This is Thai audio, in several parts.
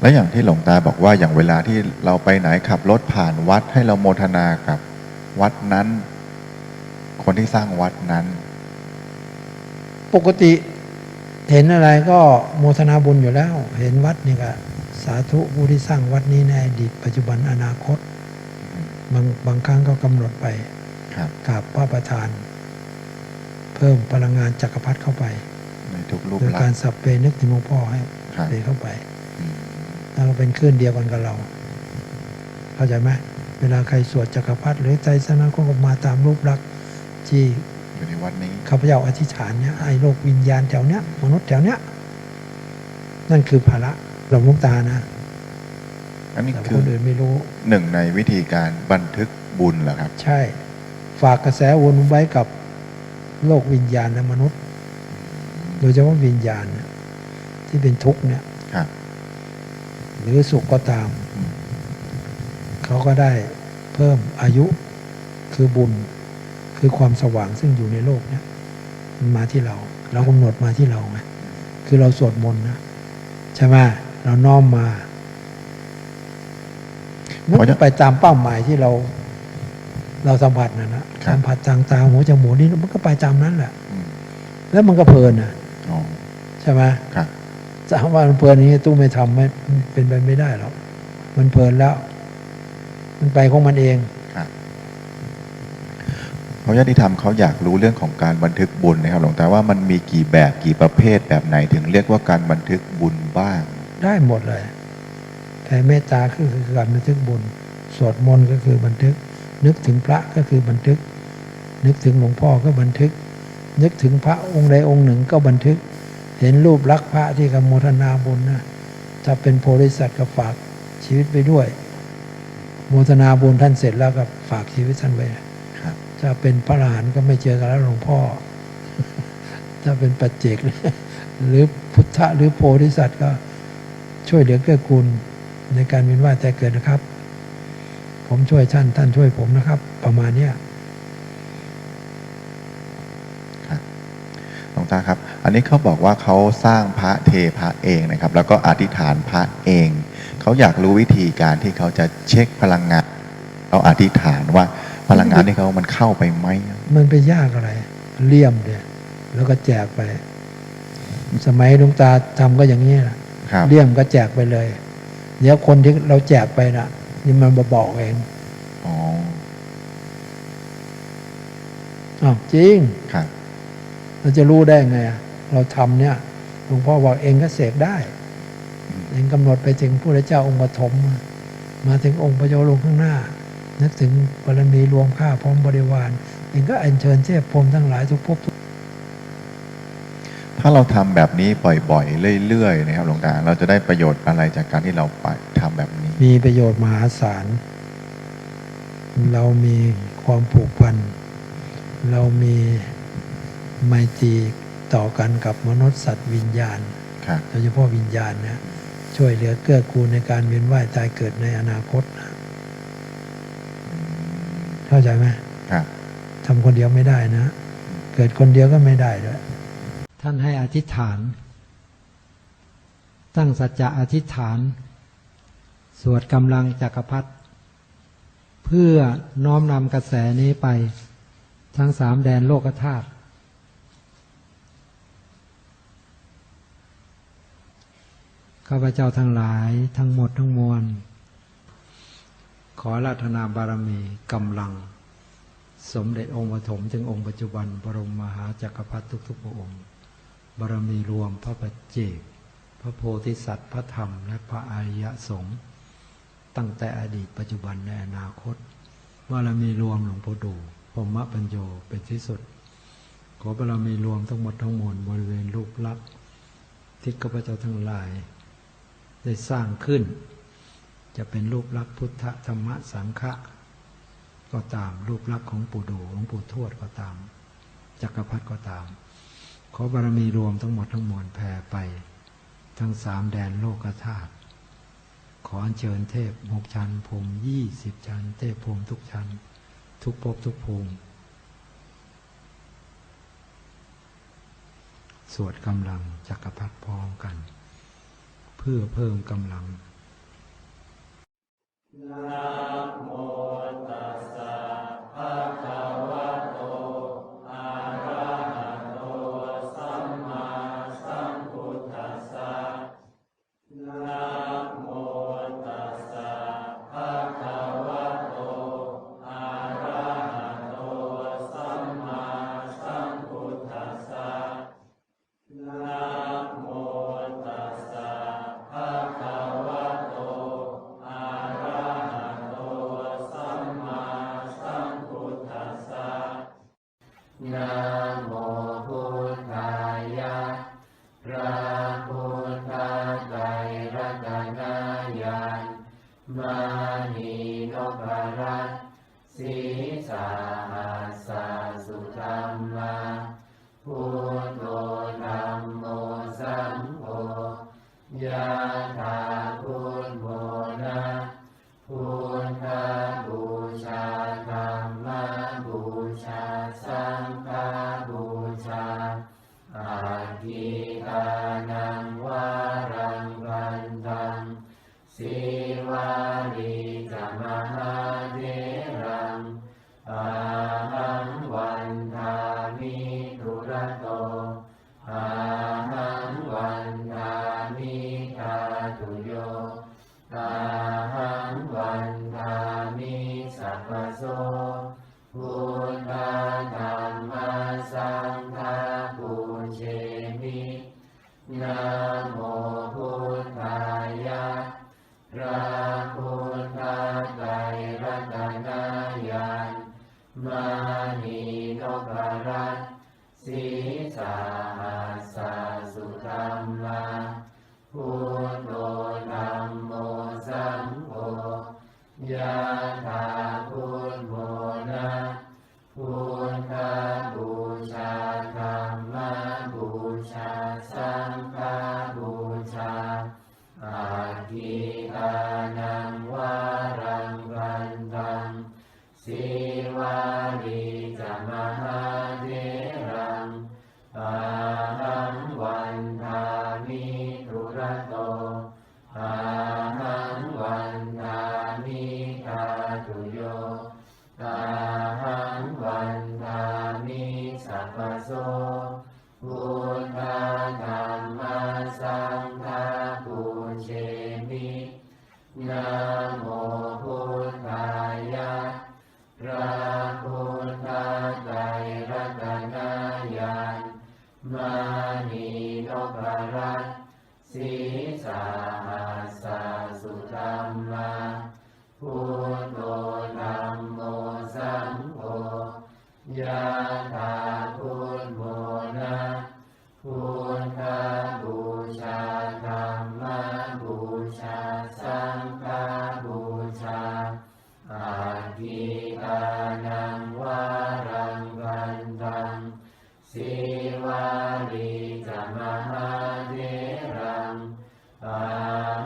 และอย่างที่หลวงตาบอกว่าอย่างเวลาที่เราไปไหนขับรถผ่านวัดให้เราโมทนากับ วัดนั้น คนที่สร้างวัดนั้น ปกติเห็นอะไรก็โมทนาบุญอยู่แล้ว เห็นวัดนี่ก็สาธุผู้ที่สร้างวัดนี้ในอดีตปัจจุบันอนาคต บางบางครั้งก็กำหนดไปครับกราบพระประธาน เพิ่มพลังงานจักรพรรดิเข้าไปในทุกรูปโดยลัการกษณ์สับเปนึกถึงหลวงพ่อให้ครับเปเข้าไปอืมแล้วก็ เป็นคลื่นเดียวกันกับเรา เข้าใจไหมเวลาใครสวดจักรพรรดิหรือใจสนะก็มาตามรูปลักษณ์ที่อยู่ในวัดนี้ข้าพเจ้าอธิษฐานเนี่ยไอ้โลกวิญญาณแถวเนี้ยมนุษย์แถวเนี้ยนั่นคือภาระหลวงลุงตานะอันนี้แต่คืคอนอื่นไม่รู้หนึ่งในวิธีการบันทึกบุญเหรอครับ ใช่ ฝากกระแสวนไว้กับโลกวิญญาณและมนุษย์ โดยเฉพาะวิญญาณเนี่ยที่เป็นทุกข์เนี่ยครับ หรือสุขก็ตามอืมเขาก็ได้เพิ่มอายุคือบุญคือความสว่างซึ่งอยู่ในโลกเนี่ยมันมาที่เรา เรากำหนดมาที่เราไงคือเราสวดมนต์นะใช่ไหมเราน้อมมามันก็ไปตามเป้าหมายที่เรา เราสัมผัสนะนะสัมผัสทางตาหูจมูกนี่มันก็ไปตามนั้นแหละอืมแล้วมันก็เพลินนะอ๋อใช่ไหม ครับจะว่ามันเพลินอย่างนี้ตู้ไม่ทำไม่เป็นไปไม่ได้หรอกมันเพลินแล้ว มันไปของมันเองครับเพราะญาติธรรมเขาอยากรู้เรื่องของการบันทึกบุญนะครับหลวงตาว่ามันมีกี่แบบกี่ประเภทแบบไหนถึงเรียกว่าการบันทึกบุญบ้าง ได้หมดเลยแผ่เมตตาก็คือการบันทึกบุญ สวดมนต์ก็คือบันทึก นึกถึงพระก็คือบันทึก นึกถึงหลวงพ่อก็บันทึก นึกถึงพระองค์ใดองค์หนึ่งก็บันทึก เห็นรูปลักษณ์พระที่กำโมทนาบุญนะถ้าเป็นโพธิสัตว์ก็ฝากชีวิตไปด้วย โมทนาบุญท่านเสร็จแล้วก็ฝากชีวิตท่านไว้ครับถ้าเป็นพระอรหันต์ก็ไม่เจอกันแล้วหลวงพ่อ ถ้าเป็นปัจเจก หรือพุทธะหรือโพธิสัตว์ก็ช่วยเหลือเกื้อกูลในการเวียนว่ายแต่เกิดนะครับ ผมช่วยท่านท่านช่วยผมนะครับ ประมาณเนี้ย หลวงตาครับ อันนี้เขาบอกว่าเขาสร้างพระเทพระเองนะครับ แล้วก็อธิษฐานพระเอง เขาอยากรู้วิธีการที่เขาจะเช็คพลังงานเขาอธิษฐานว่าพลังงานที่เขามันเข้าไปไหมมันไปยากอะไรเลี่ยมเดียแล้วก็แจกไป สมัยหลวงตาทำก็อย่างนี้นะครับเลี่ยมก็แจกไปเลย เดี๋ยวคนที่เราแจกไปนะนี่มันมาบอกเองอ๋ออ้าวจริงครับ เราจะรู้ได้ไงอะเราทำเนี่ยหลวงพ่อบอกเองก็เสกได้เองกำหนดไปถึงพระเจ้าองค์ปฐมมาถึงองค์พระโยลงข้างหน้า นึกถึงบารมีรวมข้าพร้อมบริวารเองก็อัญเชิญเทพพรหมทั้งหลายทุกภพทุกถ้าเราทำแบบนี้บ่อยๆ เรื่อยๆ นะครับหลวงตา เราจะได้ประโยชน์อะไรจากการที่เราไปทำแบบนี้ มีประโยชน์มหาศาล เรามีความผูกพัน เรามี ไมตรีต่อกันกับมนุษย์สัตว์วิญญาณครับโดยเฉพาะวิญญาณนะช่วยเหลือเกื้อกูลในการเวียนว่ายตายเกิดในอนาคตนะเข้าใจไหมครับทำคนเดียวไม่ได้นะ เกิดคนเดียวก็ไม่ได้ด้วยท่านให้อธิษฐาน ตั้งสัจจะอธิษฐาน สวดกำลังจักรพรรดิเพื่อน้อมนำกระแสนี้ไป ทั้งสามแดนโลกธาตุ ข้าพเจ้าทั้งหลายทั้งหมดทั้งมวล ขอราธนาบารมีกำลัง สมเด็จองค์ปฐมถึงองค์ปัจจุบัน บรมมหาจักรพรรดิทุกๆพระองค์ บารมีรวมพระปัจเจกพระโพธิสัตว์พระธรรม และพระอริยสงฆ์ตั้งแต่อดีตปัจจุบันในอนาคตบารมีรวมหลวงปู่ดูพรหมปัญโยเป็นที่สุด ขอบารมีรวมทั้งหมดทั้งมวลบริเวณรูปลักษณ์ที่ข้าพเจ้าทั้งหลาย ได้สร้างขึ้น จะเป็นรูปลักษณ์พุทธธรรมสังฆะก็ตามรูปลักษณ์ของปู่ดูหลวงปู่ทวดก็ตาม จักรพรรดิก็ตาม ขอบารมีรวมทั้งหมดทั้งมวลแผ่ไป ทั้งสามแดนโลกธาตุขออัญเชิญเทพหกชั้นภูมิยี่สิบชั้น เทพภูมิทุกชั้น ทุกภพทุกภูมิ สวดกำลังจักรพรรดิพร้อมกัน เพื่อเพิ่มกำลังนะโมตัสสะภะคะวะ พุทธไตรรัตนายานมา อาทิตานังวารังวันตังสิวาลีจมหาเทรังอาหังวันทามิทุระโตอาหังวันทามิทาตุโยตาหังวันทามิสัพพโสพุทธาธรรมสังฆาปุเช นะโมพุทธายะพระ ยะถาพุทโมนะพุทธบูชาธรรมบูชา สังฆบูชาอาทิตานังวารังวันตังสิวาลีจมหาเทรังอา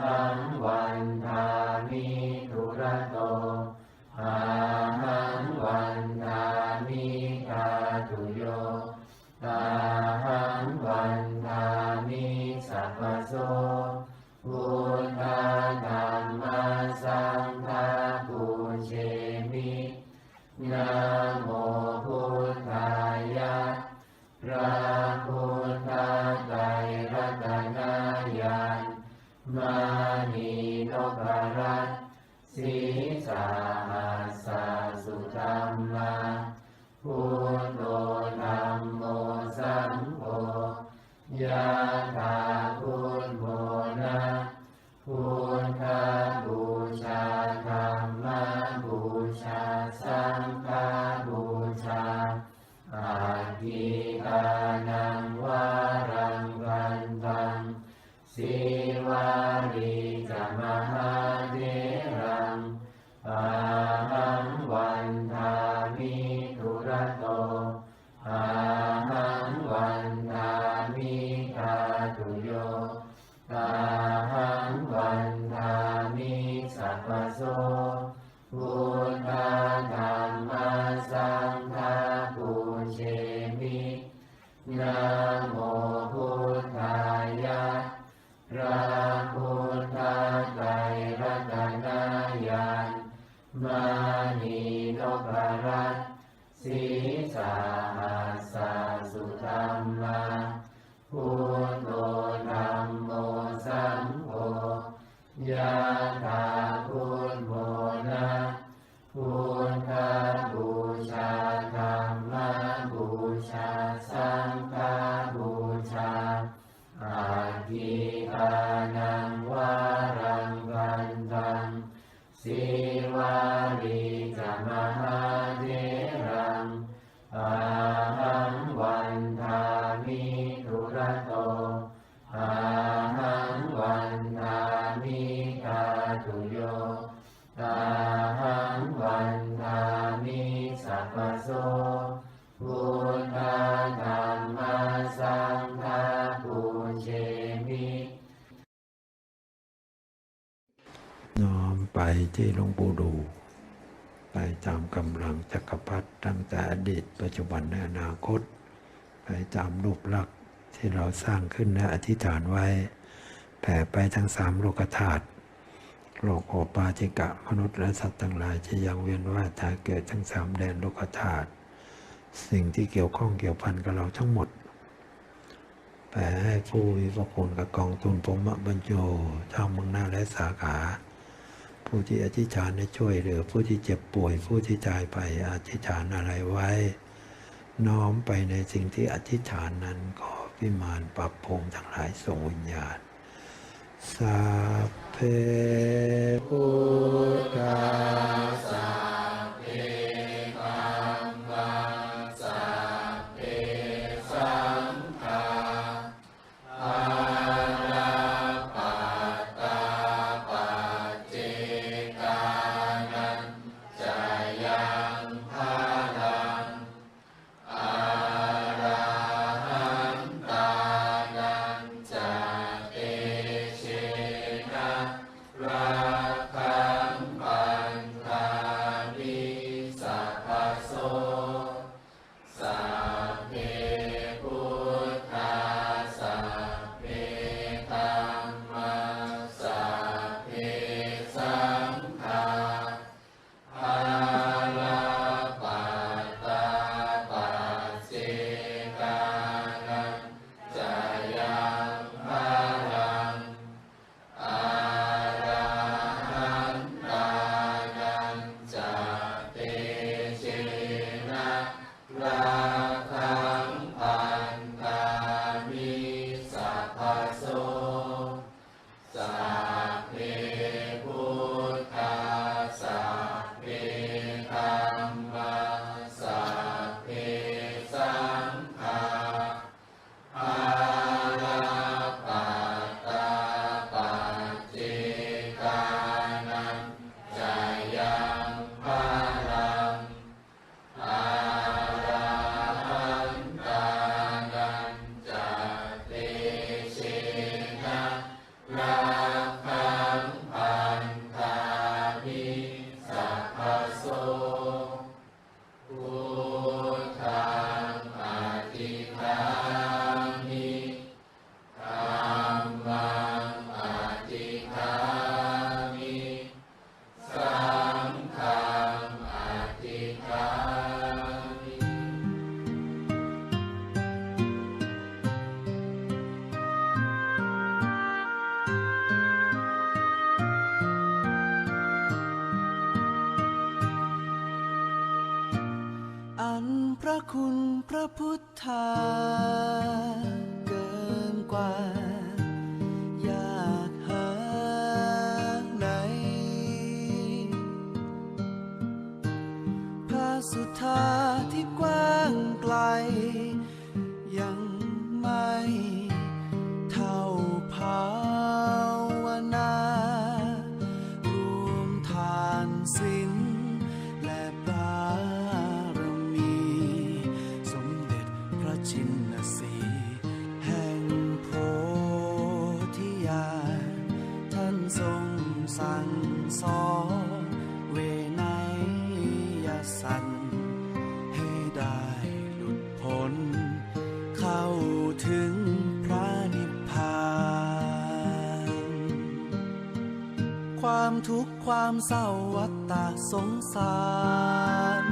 หังวันทามิทุระโตอา สีสาหัสสะสุธรรมาพุทโธธัมโมสังโฆยะถาพุทโมนะพุทธบูชาธรรมบูชาสังฆบูชาอาทิตานังวารังวันตังสิวาลีจมหา พุทธไตรรัตนายานมานีนพรัตสีสาหัสสุธรรมาภู อาทิทานัง ไปที่หลวงปู่ดู ไปตามกำลังจักรพรรดิตั้งแต่อดีตปัจจุบันและอนาคต ไปตามรูปลักษณ์ที่เราสร้างขึ้นและอธิษฐานไว้แผ่ไปทั้งสามโลกธาตุโลกโอปาจิกะมนุษย์และสัตว์ทั้งหลายที่ยังเวียนว่ายตายเกิดทั้งสามแดนโลกธาตุสิ่งที่เกี่ยวข้องเกี่ยวพันกับเราทั้งหมดแผ่ให้ผู้มีพระคุณกับกองทุนพรมบรรโจชาวเมืองหน้าและสาขา ผู้ที่อธิษฐานให้ช่วยเหลือผู้ที่เจ็บป่วยผู้ที่ตายไปอธิษฐานอะไรไว้ น้อมไปในสิ่งที่อธิษฐานนั้นขอพิมานปรับพรมทั้งหลายส่งวิญญาณสัพเพพุทธาสา สุธาที่กว้างไกล ยังไม่เท่าภาวนา รวมทานศีลและบารมี สมเด็จพระชินสีแห่งโพธิญาณท่านทรงสั่งสอน กข์ความเศร้าวัตตะสงสาร